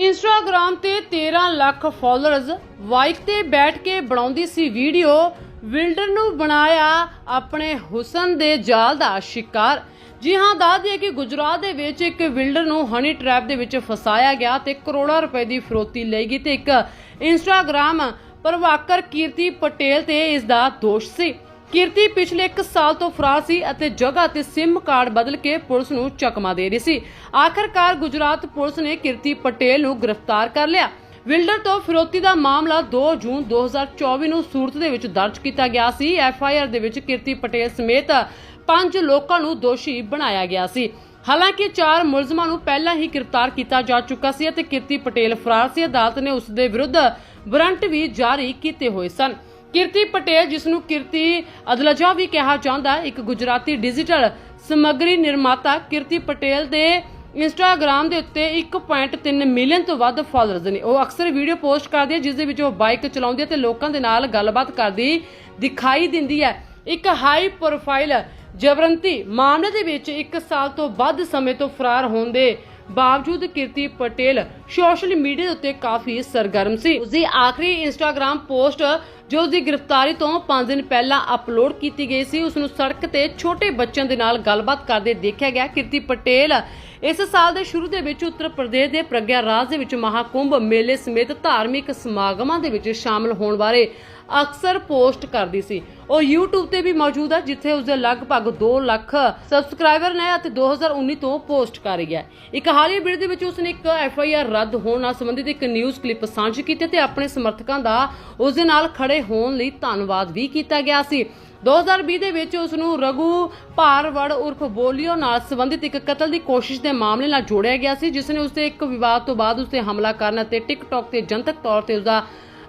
Instagram ਤੇ 13 lakh followers bike ਤੇ ਬੈਠ ਕੇ ਬਣਾਉਂਦੀ ਸੀ ਵੀਡੀਓ ਵਿਲਡਰ ਨੂੰ ਬਣਾਇਆ ਆਪਣੇ ਹੁਸਨ ਦੇ ਜਾਲ ਦਾ ਸ਼ਿਕਾਰ। ਜੀ ਹਾਂ, ਦੱਸ ਦਈਏ ਕਿ ਗੁਜਰਾਤ ਦੇ ਵਿੱਚ ਇੱਕ ਵਿਲਡਰ ਨੂੰ ਹਨੀ ਟ੍ਰੈਪ ਦੇ ਵਿੱਚ ਫਸਾਇਆ ਗਿਆ ਤੇ ਕਰੋੜਾਂ ਰੁਪਏ ਦੀ ਫਰੋਤੀ ਲਈ ਗਈ ਤੇ ਇੱਕ ਇੰਸਟਾਗ੍ਰam ਪ੍ਰਵਾਕਰ ਕੀਰਤੀ ਪਟੇਲ ਤੇ ਇਸ ਦਾ ਦੋਸ਼ ਸੀ। ਕੀਰਤੀ ਪਿਛਲੇ 1 ਸਾਲ ਤੋਂ ਫਰਾਰ ਸੀ ਅਤੇ ਜਗ੍ਹਾ ਤੇ ਸਿਮ ਕਾਰਡ ਬਦਲ ਕੇ ਪੁਲਿਸ ਨੂੰ ਚਕਮਾ ਦੇ ਰਹੀ ਸੀ। ਆਖਰਕਾਰ ਗੁਜਰਾਤ ਪੁਲਿਸ ਨੇ ਕੀਰਤੀ ਪਟੇਲ ਨੂੰ ਗ੍ਰਿਫਤਾਰ ਕਰ ਲਿਆ। ਵਿਲਡਰ ਤੋਂ ਫਿਰੋਤੀ ਦਾ ਮਾਮਲਾ 2 ਜੂਨ 2024 ਨੂੰ ਸੂਰਤ ਦੇ ਵਿੱਚ ਦਰਜ ਕੀਤਾ ਗਿਆ ਸੀ। ਐਫ ਆਈ ਆਰ ਦੇ ਵਿੱਚ ਕੀਰਤੀ ਪਟੇਲ ਸਮੇਤ ਪੰਜ ਲੋਕਾਂ ਨੂੰ ਦੋਸ਼ੀ ਬਣਾਇਆ ਗਿਆ ਸੀ। ਹਾਲਾਂਕਿ ਚਾਰ ਮੁਲਜ਼ਮਾਂ ਨੂੰ ਪਹਿਲਾਂ ਹੀ ਗ੍ਰਿਫਤਾਰ ਕੀਤਾ ਜਾ ਚੁੱਕਾ ਸੀ ਅਤੇ ਕੀਰਤੀ ਪਟੇਲ ਫਰਾਰ ਸੀ। ਅਦਾਲਤ ਨੇ ਉਸ ਦੇ ਵਿਰੁੱਧ ਵਾਰੰਟ ਵੀ ਜਾਰੀ ਕੀਤੇ ਹੋਏ ਸਨ। ਕੀਰਤੀ ਪਟੇਲ ਜਿਸ ਨੂੰ ਕੀਰਤੀ ਅਦਲਜਾ ਵੀ ਕਿਹਾ ਜਾਂਦਾ ਇੱਕ ਗੁਜਰਾਤੀ ਡਿਜੀਟਲ ਸਮੱਗਰੀ ਨਿਰਮਾਤਾ ਕੀਰਤੀ ਪਟੇਲ ਦੇ ਇੰਸਟਾਗ੍ਰam ਦੇ ਉੱਤੇ 1.3 ਮਿਲੀਅਨ ਤੋਂ ਵੱਧ ਫਾਲੋਅਰਸ ਨੇ। ਉਹ ਅਕਸਰ ਵੀਡੀਓ ਪੋਸਟ ਕਰਦੀ ਹੈ ਜਿਸ ਦੇ ਵਿੱਚ ਉਹ ਬਾਈਕ ਚਲਾਉਂਦੀ ਹੈ ਤੇ ਲੋਕਾਂ ਦੇ ਨਾਲ ਗੱਲਬਾਤ ਕਰਦੀ ਦਿਖਾਈ ਦਿੰਦੀ ਹੈ। ਇੱਕ ਹਾਈ ਪ੍ਰੋਫਾਈਲ ਜਬਰੰਤੀ ਮਾਮਲੇ ਦੇ ਵਿੱਚ 1 ਸਾਲ ਤੋਂ ਵੱਧ ਸਮੇਂ ਤੋਂ ਫਰਾਰ ਹੋਣ ਦੇ ਬਾਵਜੂਦ ਕੀਰਤੀ ਪਟੇਲ ਸੋਸ਼ਲ ਮੀਡੀਆ ਦੇ ਉੱਤੇ ਕਾਫੀ ਸਰਗਰਮ ਸੀ। ਉਸਦੀ ਆਖਰੀ ਇੰਸਟਾਗ੍ਰam ਪੋਸਟ ਜੋ ਉਸਦੀ ਗ੍ਰਿਫਤਾਰੀ ਤੋਂ 5 ਦਿਨ ਪਹਿਲਾਂ ਅਪਲੋਡ ਕੀਤੀ ਗਈ ਸੀ, ਉਸ ਨੂੰ ਸੜਕ ਤੇ ਛੋਟੇ ਬੱਚਿਆਂ ਦੇ ਨਾਲ ਗੱਲਬਾਤ ਕਰਦੇ ਦੇਖਿਆ ਗਿਆ। ਕਿਰਤੀ ਪਟੇਲ ਇਸ ਸਾਲ ਦੇ ਸ਼ੁਰੂ ਦੇ ਵਿੱਚ ਉੱਤਰ ਪ੍ਰਦੇਸ਼ ਦੇ ਪ੍ਰਗਿਆ ਰਾਜ ਦੇ ਵਿੱਚ ਮਹਾਕੁੰਭ ਮੇਲੇ ਸਮੇਤ ਧਾਰਮਿਕ ਸਮਾਗਮਾਂ ਦੇ ਵਿੱਚ ਸ਼ਾਮਲ ਹੋਣ ਬਾਰੇ ਅਕਸਰ ਪੋਸਟ ਕਰਦੀ ਸੀ। ਉਹ YouTube ਤੇ ਵੀ ਮੌਜੂਦ ਹੈ, ਜਿੱਥੇ ਉਸਦੇ ਲਗਭਗ 2 ਲੱਖ ਸਬਸਕ੍ਰਾਈਬਰ ਨੇ ਅਤੇ 2019 ਤੋਂ ਪੋਸਟ ਕਰ ਰਹੀ ਹੈ। ਇੱਕ ਹਾਲੀਆ ਵੀਡੀਓ ਦੇ ਵਿੱਚ ਉਸਨੇ ਇੱਕ FIR ਰੱਦ ਹੋਣ ਨਾਲ ਸੰਬੰਧਿਤ ਇੱਕ ਨਿਊਜ਼ ਕਲਿੱਪ ਸਾਂਝੀ ਕੀਤੀ ਤੇ ਆਪਣੇ ਸਮਰਥਕਾਂ ਦਾ ਉਸ ਦੇ ਨਾਲ ਖੜੇ ਹੋਣ ਲਈ ਧੰਨਵਾਦ ਵੀ ਕੀਤਾ ਗਿਆ ਸੀ। 2020 ਦੇ ਵਿੱਚ ਉਸ ਨੂੰ ਰਘੂ ਭਾਰਵੜ ਉਰਫ ਬੋਲੀਓ ਨਾਲ ਸੰਬੰਧਿਤ ਇੱਕ ਕਤਲ ਦੀ ਕੋਸ਼ਿਸ਼ ਦੇ ਮਾਮਲੇ ਨਾਲ ਜੋੜਿਆ ਗਿਆ ਸੀ, ਜਿਸ ਨੇ ਉਸ ਤੇ ਇੱਕ ਵਿਵਾਦ ਤੋਂ ਬਾਅਦ ਉਸ ਤੇ ਹਮਲਾ ਕਰਨ ਅਤੇ ਟਿਕਟੌਕ ਤੇ ਜਨਤਕ ਤੌਰ ਤੇ ਉਸ ਦਾ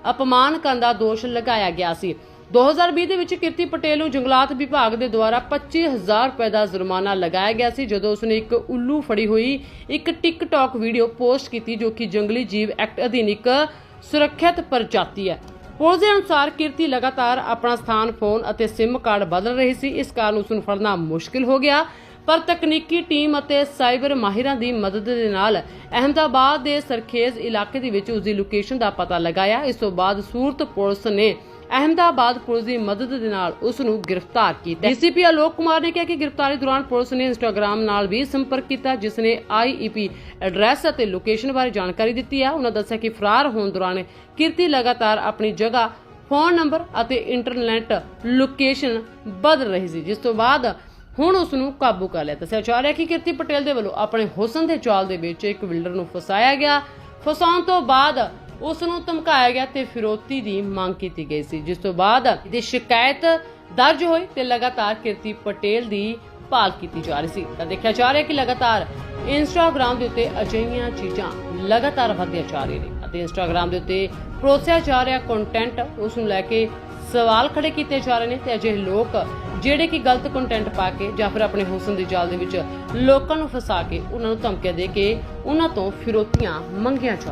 ਅਪਮਾਨ ਕਰਨ ਦਾ ਦੋਸ਼ ਲਗਾਇਆ ਗਿਆ ਸੀ। 2020 ਦੇ ਵਿੱਚ ਕੀਰਤੀ ਪਟੇਲ ਨੂੰ ਜੰਗਲਾਤ ਵਿਭਾਗ ਦੇ ਦੁਆਰਾ 25000 ਰੁਪਏ ਦਾ ਜੁਰਮਾਨਾ ਲਗਾਇਆ ਗਿਆ ਸੀ, ਜਦੋਂ ਉਸਨੇ ਇੱਕ ਉੱਲੂ ਫੜੀ ਹੋਈ ਇੱਕ ਟਿਕਟੌਕ ਵੀਡੀਓ ਪੋਸਟ ਕੀਤੀ, ਜੋ ਕਿ ਜੰਗਲੀ ਜੀਵ ਐਕਟ ਅਧੀਨ ਇੱਕ ਸੁਰੱਖਿਅਤ ਪ੍ਰਜਾਤੀ ਹੈ। ਪੁਲਿਸ ਦੇ ਅਨੁਸਾਰ ਕੀਰਤੀ ਲਗਾਤਾਰ ਆਪਣਾ ਸਥਾਨ, ਫੋਨ ਅਤੇ ਸਿਮ ਕਾਰਡ ਬਦਲ ਰਹੀ ਸੀ। ਇਸ ਕਾਰਨ ਉਸ ਨੂੰ ਫੜਨਾ ਮੁਸ਼ਕਿਲ ਹੋ ਗਿਆ। ਪਰ ਤਕਨੀਕੀ ਟੀਮ ਅਤੇ ਸਾਈਬਰ ਮਾਹਿਰਾਂ ਦੀ ਮਦਦ ਦੇ ਨਾਲ ਅਹਮਦਾਬਾਦ ਦੇ ਸਰਖੇਜ਼ ਇਲਾਕੇ ਦੇ ਵਿੱਚ ਉਸ ਦੀ ਲੋਕੇਸ਼ਨ ਦਾ ਪਤਾ ਲਗਾਇਆ। ਇਸ ਤੋਂ ਬਾਅਦ ਸੂਰਤ ਪੁਲਿਸ ਨੇ ਅਹਮਦਾਬਾਦ ਪੁਲਿਸ ਦੀ ਮਦਦ ਦੇ ਨਾਲ ਉਸ ਨੂੰ ਗ੍ਰਿਫਤਾਰ ਕੀਤਾ। ਡੀਸੀਪੀ ਆਲੋਕ ਕੁਮਾਰ ਨੇ ਕਿਹਾ ਕਿ ਗ੍ਰਿਫਤਾਰੀ ਦੌਰਾਨ ਪੁਲਿਸ ਨੇ ਇੰਸਟਾਗ੍ਰam ਨਾਲ ਵੀ ਸੰਪਰਕ ਕੀਤਾ, ਜਿਸ ਨੇ ਆਈਈਪੀ ਐਡਰੈਸ ਅਤੇ ਲੋਕੇਸ਼ਨ ਬਾਰੇ ਜਾਣਕਾਰੀ ਦਿੱਤੀ ਹੈ ਉਹਨਾਂ ਦੱਸਿਆ ਕਿ ਫਰਾਰ ਹੋਣ ਦੌਰਾਨ ਕੀਰਤੀ ਲਗਾਤਾਰ ਆਪਣੀ ਜਗ੍ਹਾ, ਫੋਨ ਨੰਬਰ ਅਤੇ ਇੰਟਰਨੈਟ ਲੋਕੇਸ਼ਨ ਬਦਲ ਰਹੀ ਸੀ, ਜਿਸ ਤੋਂ ਬਾਅਦ ਹੁਣ ਉਸ ਨੂੰ ਕਾਬੂ ਕਰ ਲਿਆ। ਦੱਸਿਆ ਜਾ ਰਿਹਾ ਕਿ ਕੀਰਤੀ ਪਟੇਲ ਦੇ ਵੱਲੋਂ ਆਪਣੇ ਹੁਸਨ ਦੇ ਚਾਲ ਦੇ ਵਿੱਚ ਇੱਕ ਬਿਲਡਰ ਨੂੰ ਫਸਾਇਆ ਗਿਆ। ਫਸਾਉਣ ਤੋਂ ਬਾਅਦ ਉਸ ਨੂੰ ਧਮਕਾਇਆ ਗਿਆ ਤੇ ਫਿਰੋਤੀ ਦੀ ਮੰਗ ਕੀਤੀ ਗਈ ਸੀ। ਜਿਸ ਤੋਂ ਬਾਅਦ ਇਹਦੀ ਸ਼ਿਕਾਇਤ ਦਰਜ ਹੋਈ ਤੇ ਲਗਾਤਾਰ ਕਿਰਤੀ ਪਟੇਲ ਦੀ ਭਾਲ ਕੀਤੀ ਜਾ ਰਹੀ ਸੀ। ਤਾਂ ਦੇਖਿਆ ਜਾ ਰਿਹਾ ਕਿ ਲਗਾਤਾਰ ਇੰਸਟਾਗ੍ਰam ਦੇ ਉੱਤੇ ਅਜਿਹੀਆਂ ਚੀਜ਼ਾਂ ਲਗਾਤਾਰ ਵਧਦੀਆਂ ਜਾ ਰਹੀਆਂ ਨੇ ਅਤੇ ਇੰਸਟਾਗ੍ਰam ਦੇ ਉੱਤੇ ਪਰੋਸਿਆ ਜਾ ਰਿਹਾ ਕੰਟੈਂਟ ਉਸ ਨੂੰ ਲੈ ਕੇ ਸਵਾਲ ਖੜੇ ਕੀਤੇ ਜਾ ਰਹੇ ਨੇ ਤੇ ਅਜਿਹੇ ਲੋਕ ਜਿਹੜੇ ਕਿ ਗਲਤ ਕੰਟੈਂਟ ਪਾ ਕੇ ਜਾਂ ਫਿਰ ਆਪਣੇ ਹੁਸਨ ਦੀ ਜਾਲ ਦੇ ਵਿੱਚ ਲੋਕਾਂ ਨੂੰ ਫਸਾ ਕੇ ਉਹਨਾਂ ਨੂੰ ਧਮਕੀਆਂ ਦੇ ਕੇ ਉਹਨਾਂ ਤੋਂ ਫਿਰੋਤੀਆਂ ਮੰਗੀਆਂ ਜਾ